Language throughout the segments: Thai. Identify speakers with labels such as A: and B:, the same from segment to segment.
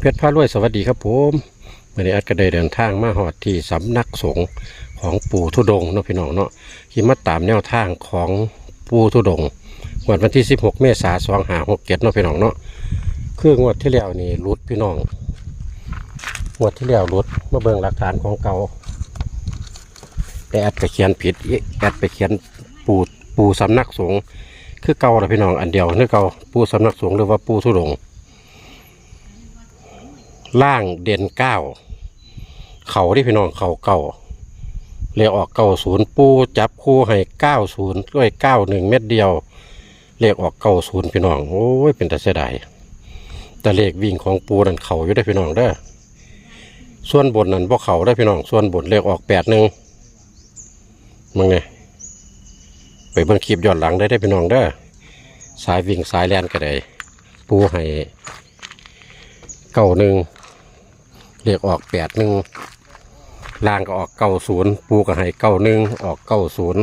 A: เพชรพารวยสวัสดีครับผมวันนี้อัดก็ได้เดินทางมาหอดที่สำนักสงฆ์ของปู่ทุดงเนาะพี่น้องเนาะที่มาตามแนวทางของปู่ทุดงค์งวดวันที่ 16 เมษายนสองหาหกเจ็ดเนาะพี่น้องเนาะคืองวดที่แล้วนี่รุดพี่น้องงวดที่แล้วรุดมาเบิ่งหลักฐานของเก่าแต่แอดไปเขียนผิดแอดไปเขียนปู่ปู่สำนักสงฆ์คือเก่าละพี่น้องอันเดียวคือเก่าปู่สำนักสงฆ์หรือว่าปู่ทุดง ล่างเด่นเก้าเขาที่พี่น้องเขาเก่าเลยออกเก้าศูนย์ปูจับคู่ให้เก้าศูนย์ด้วยเก้าหนึ่งเม็ดเดียว เลขออกเก้าศูนย์พี่น้องโอ้ยเป็นแต่เสียดายแต่เลขวิ่งของปูนั่นเขาอยู่ได้พี่น้องเด้อส่วนบนนั่นพวกเขาได้พี่น้องส่วนบนเลขออกแปดหนึ่งมึงไงไปเบิ่งคลิปย้อนหลังได้ได้พี่น้องเด้อสายวิ่งสายแลนก็ได้ปูให้เก้าหนึ่ง เรียกออกแปดหนึ่งล่างก็ออกเก้าศูนย์ปูก็ให้เก้าหนึ่งออกเก้าศูนย์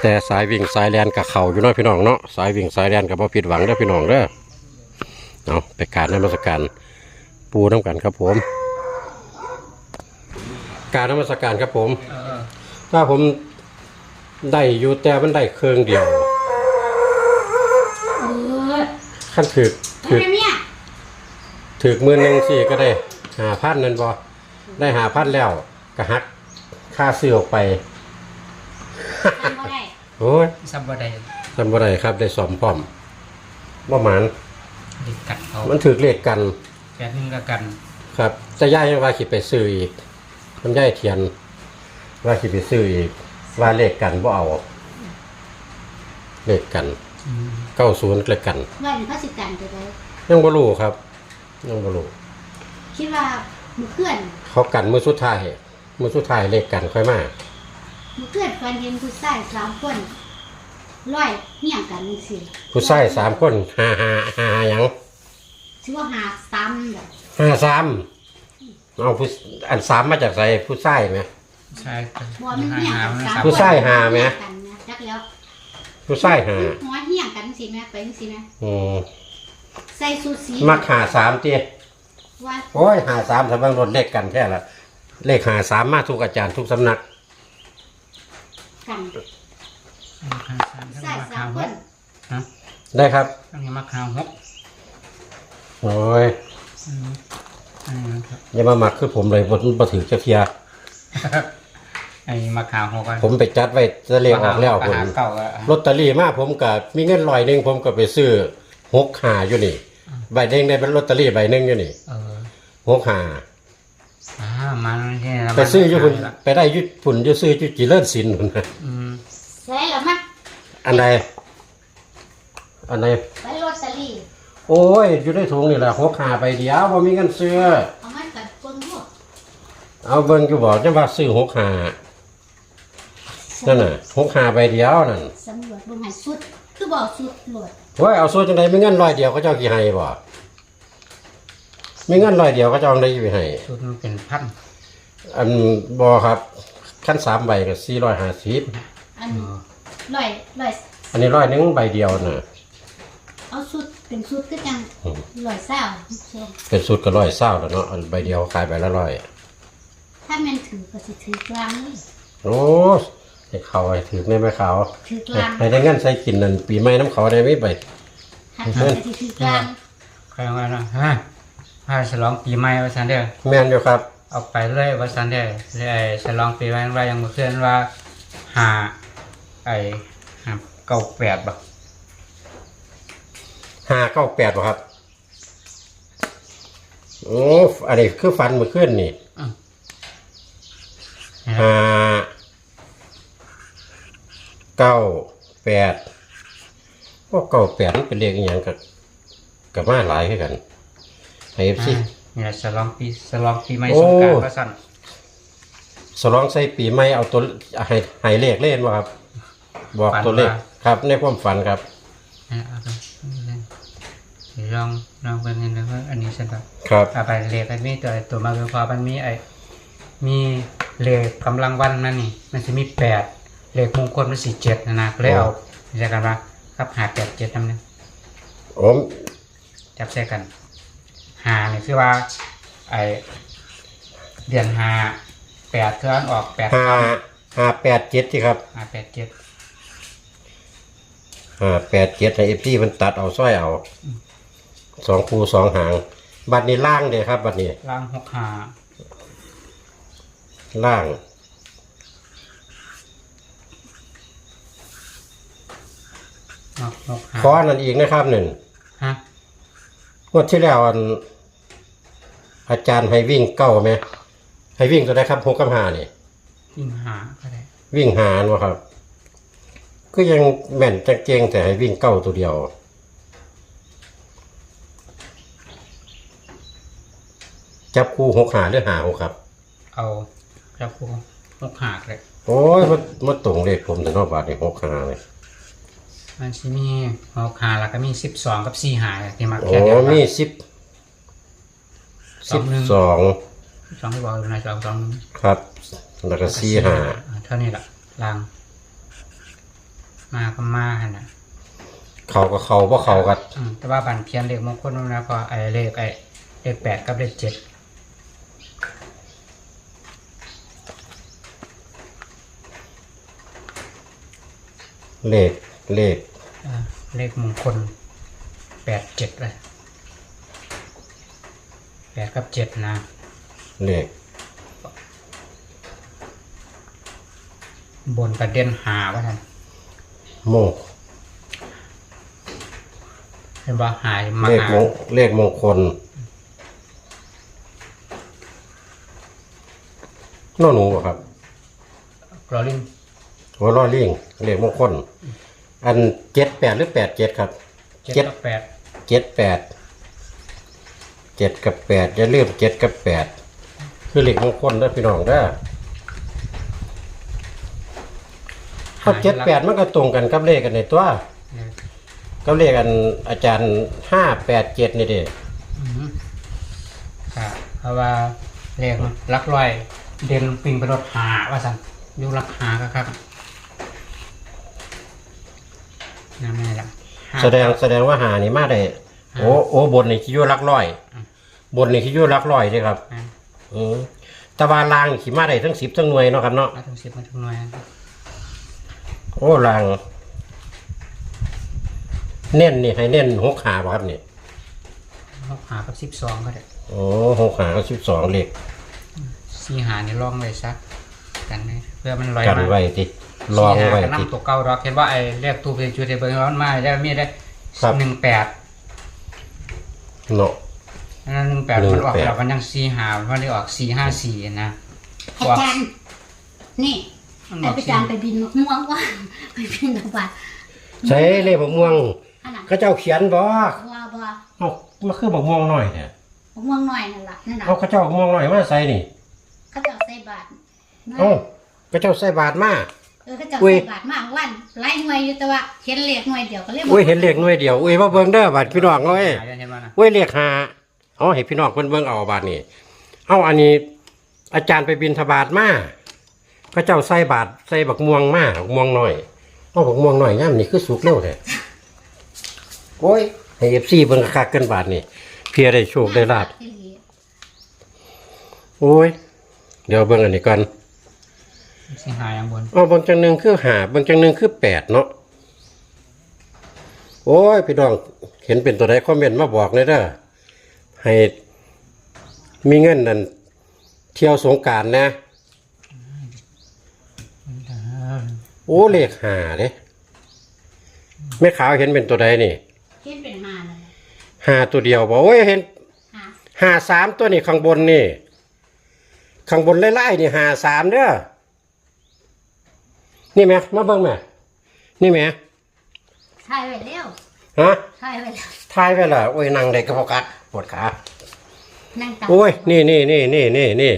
A: แต่สายวิ่งสายแลนกับเขาอยู่เน้อยพี่น้องเนาะสายวิ่งสายแลนกับพ่ผิดหวังเด้อพี่น้องเด้อเอาไปการนมัสการปูน้ำกันครับผม การนมัสการครับผม
B: เออ
A: ถ้าผมได้อยู่แต่มันได้เครื่องเดียว
C: เออ
A: ขั้นถือ
C: ทำ
A: ถือ
C: ไมเนี่ย
A: ถือมือหนึ่งสี่ก็ได้ หาพันนั่นบอได้หาพันแล้วก็หักค่าซื้อออกไป
C: ทำก็ได้
A: โอ้ย
B: ซับบได
A: ทำอะไรครับ ได้สอมพร้อมว่าหมาน
B: เด็กกัดเขา
A: มันถือเลขกัน
B: แกนึงกับกัน
A: ครับ จะย่ายยังว่าขีดไปซื้ออีกมันย่ายเทียน ว่าขีดไปซื้ออีก ว่าเลขกันบ่เอา เลขกัน
B: อืม
A: เก้าศูนย์เลขกัน
C: ว่าหนึ่งเขาสิกันจะได้
A: ยังบ่รู้ครับยังบ่รู้
C: คิดว่ามือเพื่อน
A: เขากันมือสุดท้ายมือสุดท้ายเลขกันค่อยมา
C: มือเพื่อนฟันเห็นผู้ชายสามคนร้อยเหี่ยงกันนี่สิ
A: ผู้ชายสามคนหาหาหาหาหยัง
C: ชื่อว่าหาซ้ำแบบ
A: ห้าสามเอาผู้อันสามมาจากใส่ผู้ชายไหม
B: ใช่ครับ
C: บัวมันเหี่ยงกันสาม
A: ผู้ชายหาไหม
C: กันนะจักแล้ว
A: ผู้ชายหา
C: หัวเหี่ยงกันสิแม่ไปสิแม่
A: อืม
C: ใส่สูทสี
A: มักหาสามเตี้ย
C: ว่า
A: โอ้ยหาสามสำนักรถเลขกันแค่ละเลขหาสามมาทุกอาจารย์ทุกสำนัก
C: กัน
B: ทั้งสามทั้ง
C: ใส่
B: มะ
C: สา
B: ขามว
C: ค
B: ห
C: น
B: กฮะ
A: ได้ครับ
B: ทั้งนี้มะขาวหก
A: โอ้ย
B: อืมอันนี้ครับ
A: อย่ามามักคือผมเลยบนบถือจะเทีย
B: ไอ้มะขาวหกอะ
A: ผมไปจัดไว้จะเลขออกแล้ว
B: มะ
A: ผม
B: ขาวเก่าอะ
A: ลอตเตอรี่มาผมกับมีเงินลอยหนึ่งผมก็ไปซื้อหกหาอยู่นี่ ใบเด้งได้เป็นลอตเตอรี่ใบหนึ่งอยู่นี่
B: เออ
A: หกหา
B: อ่ามันที่เรา
A: ไปซื้ออยู่พุ่นไปได้อยุพุ่นอยู่ซื้ออยู่จีเลิศสินพุ่นน่ะ
B: อืม
C: ใส่แล้วมั้ย
A: อันใดอันใด
C: ไปลอตเตอรี่
A: โอ้ยอยู่ในถุงนี่แหละหกหาไปเดียวว่ามีเงินซื้อ
C: เอามากัดเบิ่งพวก
A: เอาเบิ่งอยู่บอกจะว่าซื้อหกหานั่นน่ะหกหาไปเดียวนั่น
C: สำรวจเบิ่งให้สุด คือบอกสุดโหลด
A: โอ้ยเอาส่วนจังไดมีเงินร้อยเดียวก็เจ้ากี่ให้บ่ มีเงินร้อยเดียวก็เจ้าได้อยู่ให้
B: ชุดมันเป็นพัน
A: อันบ่ครับขั้นสามใบก็สี่ร้อยห้าสิบ
C: อันร้อยร้อย
A: อันนี้ร้อยหนึงใบเดียวน่ะ
C: เอาสุดเป็นสุดก็จัง
A: อืม
C: ร้อยเศร้าโอเค
A: เป็นสุดก็ร้อยเศร้าแล้วเนาะอันใบเดียวขายใบละร้อย
C: ถ้าแมันถือก็สิถือกลางเลย
A: โอ้ให้เขาให้ถือไม่ไม่เขา
C: ถือก
A: ให้
C: ลาง
A: ให้ได้เงินใส่กินนั่นปีใหม่น้ำเขาได้ไหมไป
C: ถ้าถือก็สิถือกลาง
B: ใครว่านะฮะ พาฉลองปีใหม่วันซันเดอร์
A: แม่นอยู่ครับ
B: เอาไปเลยวันซันเดอร์เลยฉลองปีใหม่ว่ายังเมื่อคืนว่าหาไอ้หาเก้าแปดบัก
A: ห้าเก้าแปดบ่ครับ โอ้อันนี้คือฟันเมื่อคืนนี่
B: นะครับ
A: ห้าเก้าแปดพวกเก้าแปดมันเป็นเลขอหย่างกับกับมาหลายคือกัน ให้เอฟซี
B: อ่าเนี่ยฉลองปีฉลองปีใหม่
A: โอ้
B: สงกรารว่าสั่น
A: สลองใส่ปีใหม่เอาตัวให้ให้เลขเล่นบ่ครับ บอกตัวเลขครับ ในความฝันครับ
B: อ่าเอาไปเดี๋ยวลองลองเป็นเงินแล้วก็อันนี้สักครับ
A: ครับ
B: เอาไปเลขอันนี้ตัวตัวมาเป็นพอมันมีไอ้มีเลขกำลังวันนั่นนี่ มันจะมีแปดเลขมงคลมันสี่เจ็ดนะนะก็เลยเอาใช่กันว่าครับหาแปดเจ็ดนั่นนึง
A: ผม
B: จับใส่กัน หาเนี่ยคือว่า ไอเดือนหาแปดเครื่องออกแปด
A: ห้าห้าแปดเจ็ดที่ครับ
B: หาแปดเจ็ด
A: ห้าแปดเจ็ดในเอฟซีมันตัดเอาสร้อยเอาสองคูสองหาง บัดนี้ล่างเด้ครับ บัดนี้
B: ล่างหกหา
A: ล่าง
B: เนาะหกหา
A: ขออันนั้นอีกนะครับหนึ่ง
B: ฮะ
A: งวดที่แล้วอัน อาจารย์ให้วิ่งเก้าไหมให้วิ่งตัวได้ครับหกกับห้านี่
B: ยิ่งหาก็ได้
A: วิ่งหารวะครับ ก็ยังแม่นจังเจงแต่ให้วิ่งเก้าตัวเดียว จับคู่หกหาหรือหาหกครับ
B: เอาจับคู่หกหาก็ได้
A: โอ้ยมันมันตรงเลขผมแต่นอกบาทในหกหาเลย
B: มันสิมีหกหาแล้วก็มีสิบสองกับสี่หาที่มา
A: โอ้
B: แค่เดียวกัน
A: มีสิบ
B: ส
A: สิ
B: อบงหนึ่ง
A: สอง
B: สองที่บอกอยู่ในสองสองหนึ่ง
A: ครับแล้วก็สี่หา
B: อ่เท่านี้แหละลาง มาก็มาหันนะ
A: เขาก็เขาเพราะเขากั
B: อืมแต่ว่าบันเพียนเลขมงคลนั่นนะก็ไอเลขไอเลขแปดกับเลขเจ็ด
A: เลขเลข
B: อ่าเลขมงคลแปดเจ็ดเลย แปดกับเจ็ดนะ
A: เลข
B: บนกระเด็นหาว่าท่าน
A: โมง
B: เห็นว่าหายมา
A: เลข
B: หาม
A: งเลขมงคลน้อหนูบ่ครับ
B: กรอลิง
A: หัวล้อเลี่ยงเลขมงคลอันเจ็ดแปดหรือแปดเจ็ดครับ
B: เจ็ด
A: เจ็ด
B: กับแปด
A: เจ็ดแปด เจ็ดกับแปดอย่าลืมเจ็ดกับแปดคือเลขมงคลเด้อพี่น้องเด้อถ้าเจ็ดแปดมันก็ตรงกันกับเลขกันในตัว
B: เนี่ย
A: กับเลขกันอาจารย์ห้าแปดเจ็ดนี่เด้
B: อืมค่ะเพราะว่าเลขลักลอย เด่นปิงไปรถหาว่าสั่นอยู่ลักหาก็ครับนั่นไม่ละหา
A: แสดงแสดงว่าหานี่มาได้ โอ้โอ้บนนี่คิดว่ารักร้อย
B: อืม
A: บนนี่คิดว่ารักร้อยเด้ครับ
B: อะ
A: อืมแตะวันลางนี่ขี่มาได้ทั้งสิบทั้งหน่วยเนาะครับเนาะ
B: มาถึงสิบมาถึงหน่วย
A: โอ้ลาง เน้นนี่ให้เน้นหกขาบ่ครับนี่
B: หกหากับสิบสองก็ได้
A: โอ้หกขาก็สิบสองเลข
B: สี่หานี่ลองไว้ซักกันเลยเพื่อมันลอย
A: กัน
B: มา
A: ไว้ติลอง
B: สี่หา
A: ไว้
B: ก็
A: ติ
B: นำตัวเก่าดอกเห็นว่าไอ้เลขตู้เป็นจุดเบอร์ร้อนมาแล้วมีได้
A: ครับ
B: หนึ่งแปด
A: เนาะ
B: อันนั้นหนึ่งแปด
A: หนึ่ง
B: มันออก
A: แปด
B: แล้วมันยังสี่หามันได้ออกสี่ห้าสี่นะ
C: อาจารย์นี่
B: มันอ
C: ให้
B: อก
C: อา
B: สี่
C: จารย์ไปบินมะม่วงว่าไปบินกบาด
A: ใช้เลขบักม่วง
C: อันนั้น
A: เขาเจ้าเขียนบ่
C: ว่าบ่
A: เอามาคือบักม่วงหน่อยเนี่ย
C: มะม่วงหน่อยนั่นล่ะนั่นน่ะ
A: เอาเขาเจ้าบักม่วงหน่อยมาใส่นี่
C: เขาเจ้าใส่บาตรน้อย
A: เอาเขาเจ้าใส่บาทมา
C: เออเขาเจ้า
A: อุ้ย
C: ใส่บาตรมากวันไล่หน่วยอยู่แต่ว่าเห็นเลขหน่วยเดียวก็เลยบ
A: อุ้ยเห็นเลขหน่วยเดียวอุ้ยมาเบิ่งเด้อบาทพี่น้องเอ้ย
B: หาได้เห็นว่านะ
A: เว้ยเรียกหาเอาให้พี่น้องเพิ่นเบิ่งเอาบาดนี้เอาอันนี้ อาจารย์ไปบินทบาทมาพระเจ้าใส่บาทใส่บักม่วงมาบักม่วงน้อยเอาบักม่วงน้อยย่ามนี่คือสุกเร็วแท้โอ้ยให้ FC เบิ่งคักๆกันบาทนี่เพียได้โชคได้ลาบโอ้ย เดี๋ยวเบิ่งอันนี้ก่อน
B: สี่หาอย่างบน
A: เอาบางจังหนึงคือหาบางจังหนึงคือแปดเนาะโอ้ยพี่น้องเห็นเป็นตัวใดคอมเมนต์มาบอกเลยเด้อให้มีเงินนั่นเที่ยวสงกรารนะ โอ้เลขหาเด้แม่ขาวเห็นเป็นตัวใดนี่
C: เห็นเป็นหาเลย
A: หาตัวเดียวบอกโอ้ยเห็น
C: หา
A: หาสามตัวนี่ข้างบนนี่ ข้างบนไล่ๆนี่หาสามเด้อ นี่แม่มาเบิ่งแม่นี่แม่
C: ทายไว้แล้ว
A: ฮะ
C: ทายไว้แล้ว
A: ทายไปละโอ้ยนั่งได้ก็พอกัดปวดขา
C: นั่งตา
A: โอ้ยนี่นี่นี่นี่นี่นี่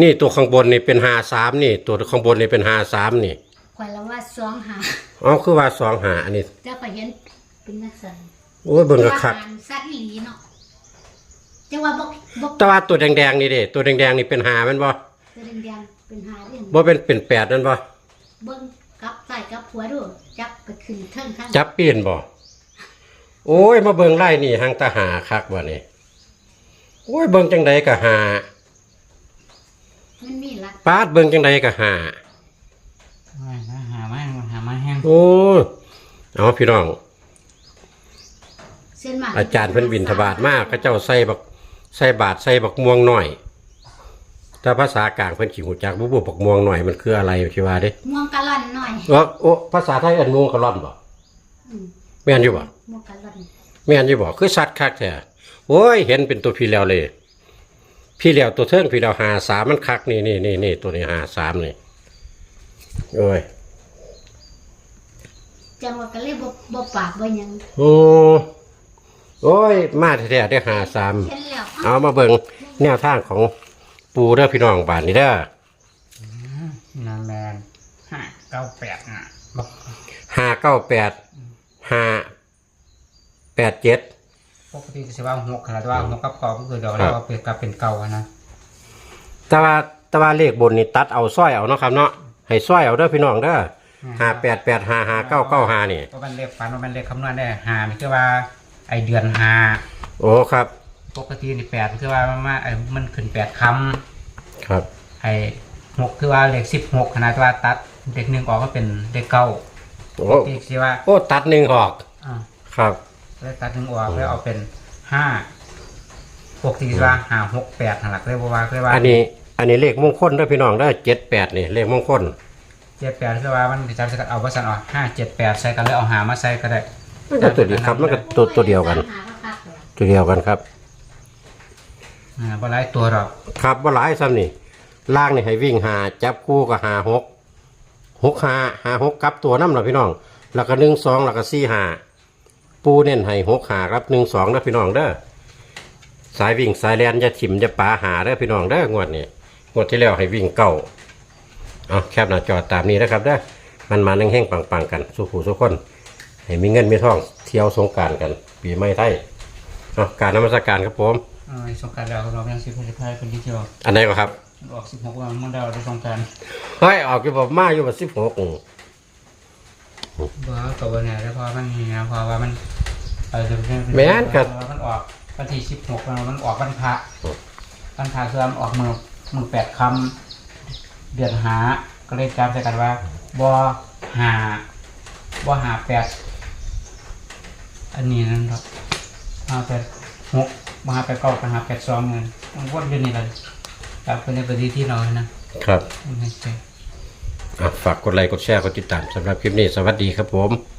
A: นี่ตัวข้างบนนี่เป็นหาสามนี่ ตัวข้างบนนี่เป็นหาสามนี่
C: คอยละว่าสองหา
A: เอาคือว่าสองหาอันนี้
C: เจ้าก็เห็นเป็นนักสัน
A: โอ้ยเบิ่งกระคัก
C: ว่าหารสัตว์อีหลีเนาะจะว่าบ่บ่
A: แต่ว่าตัวแดงๆนี่เด้ตัวแดงๆนี่เป็นหาแมันบ่
C: ตัวแดงๆ เป็นหาเรื่อง
A: บ่เป็นเป็นแปดนั่นบ่
C: เบิ่งกับใส่กับหัวดูจับไปขึ้นเทิงข้าง
A: จับเปลี่ยนบ่โอ้ย มาเบิ่งไล่นี่หังตาหาคักว่านี่โอ้ยเบิ่งจังใดก็หา
C: มันมีหลัก
A: ปาดเบิ่งจังใดก็หา
B: ไม่นะหาไม้หาไม้แห้ง
A: โอ้ยเอาพี่น้อง
C: เส้นมาก
A: อาจารย์เพิ่นบินทบาทมากก็เจ้าใส่บักใส่บาทใส่บักม่วงหน่อย ถ้าภาษากลางเพิ่นขี้หูจักบ่บ่บักม่วงหน่อยมันคืออะไรคิดว่าเด้
C: ม่วงกะล่อนหน่อย
A: เอ้อโอ้ภาษาไทยอันม่วงกะล่อนบ่
C: อืม
A: แม่นอยู่บ่
C: ม่วงกะล่อน
A: แม่นอยู่บ่คือสัตว์คักแท้โอ้ยเห็นเป็นตัวพี่แล้วเลย พี่แล้วตัวเทิงพี่แล้วหาสามมันคักนี่นี่นี่นี่ตัวนี้หาสามนี่โอ้ย
C: จังว่าก็เลยบ่บ่ปากบ่หยัง
A: โอ้โอ้ยมาแท้ๆได้หาสาม
C: เห็นแล้ว
A: เอามาเบิ่งแนวทางของ ปูเด้อพี่น้องบ้านนี้เด้อ
B: นาแมนห้าเก้าแปดอะบอก
A: ห้าเก้าแปดห้าแปดเจ็ด
B: ปกติจะว่าหกขนาดว่าหกกับเก่าก็คือเดี๋ยว
A: ครั
B: เรา
A: บ
B: เปลี่ยนกลับเป็นเก่าอะนะ
A: แต่ว่าแต่ว่าเลขบนนี่ตัดเอาสร้อยเอาเนาะครับเนาะให้สร้อยเอาเด้อพี่น้องเด้อห้าแปดแปดห้าห้าเก้าเก้าห้านี่
B: เพราะมันเลขฝันว่ามันเลขคำนวณได้หานี่คือว่าไอเดือนหา
A: โอ้ครับ
B: ปกตินี่แปดคือว่ามันมาไอมันขึ้นแปดค
A: ครับำ
B: ไอหกคือว่าเลขสิบหกขนาดว่าตัดเลขหนึ่งออกก็เป็นเลขเก้า
A: โอ้
B: อีกสิว่า
A: โอ้ตัดหนึ่งออก
B: อ่า
A: ครับ
B: เลขตัดหนึ่งออกแล้วเอาเป็นห้าปกติสิว่าหาหกแปดหลักเลยว่าเลยว่า
A: อันนี้ อันนี้เลขมงคลเด้อพี่น้องเด้อเจ็ดแปดนี่เลขมงคล
B: เจ็ดแปดคือว่ามันจะจำสกัดเอาว่าสันออกห้าเจ็ดแปดใส่กันแล้วเอาหามาใส่ก็ได้
A: มันก็ตัวเดียวครับ มันก็ตัวตัวเดียวกัน
C: หาว่าคักเหรอ
A: ตัวเดียวกันครับ
B: อ่าบ่หลายตัวหรอก
A: ครับว่าหลายซ้ำนี่ล่างนี่ให้วิ่งหาจับคู่ก็หาหกหกหาหาหกกลับตัวน้ำหรอพี่น้อง แล้วก็หนึ่งสองแล้วก็สี่หาปูเน้นให้หกหาครับหนึ่งสองนะพี่น้องเด้อสายวิ่งสายแลนจะถิ่มจะป่าหาเด้อพี่น้องเด้องวดนี้งวดที่แล้วให้วิ่งเก้าเอาแคบหน้าจอตามนี้นะครับเด้อมันมานั่งแห้งปังๆ กันสู้ผู้สู้คน ให้มีเงินมีทองเที่ยวสงกรารกัน ปีใหม่ไทยเอาการนมัสการครับผม
B: ออสงกรารแล้วเรายังสิบหกพายคนที่เที่ยว
A: อันไหนก็ครับ
B: ออกสิบหกวันเมื่อเดาได้สงกราร
A: เฮ้ยออกอยู่บ่มาอยู่บ่สิบหก
B: บ่เอาตัวเนี่ยแล้วพอมันนี่นะเพอว่ามันเออจะเป็น
A: แม่นครับ
B: มันออกวันที่สิบหกมันออกวันพระวันพระคือมันออกมือมือแปดคำเดือนหาก็เลยจำใส่กันว่าบ่หาบ่หาแปดอันนี้นั่นครับหาแปดหก บ่หาแปดเก้ากับหาแปดสองเงินมันวนอยู่นี่แหละครับเป็นในปฏิที่เรานะครับไม่ใช่
A: อะฝากกดไลค์กดแชร์กดติดตามสำหรับคลิปนี้ สวัสดีครับผม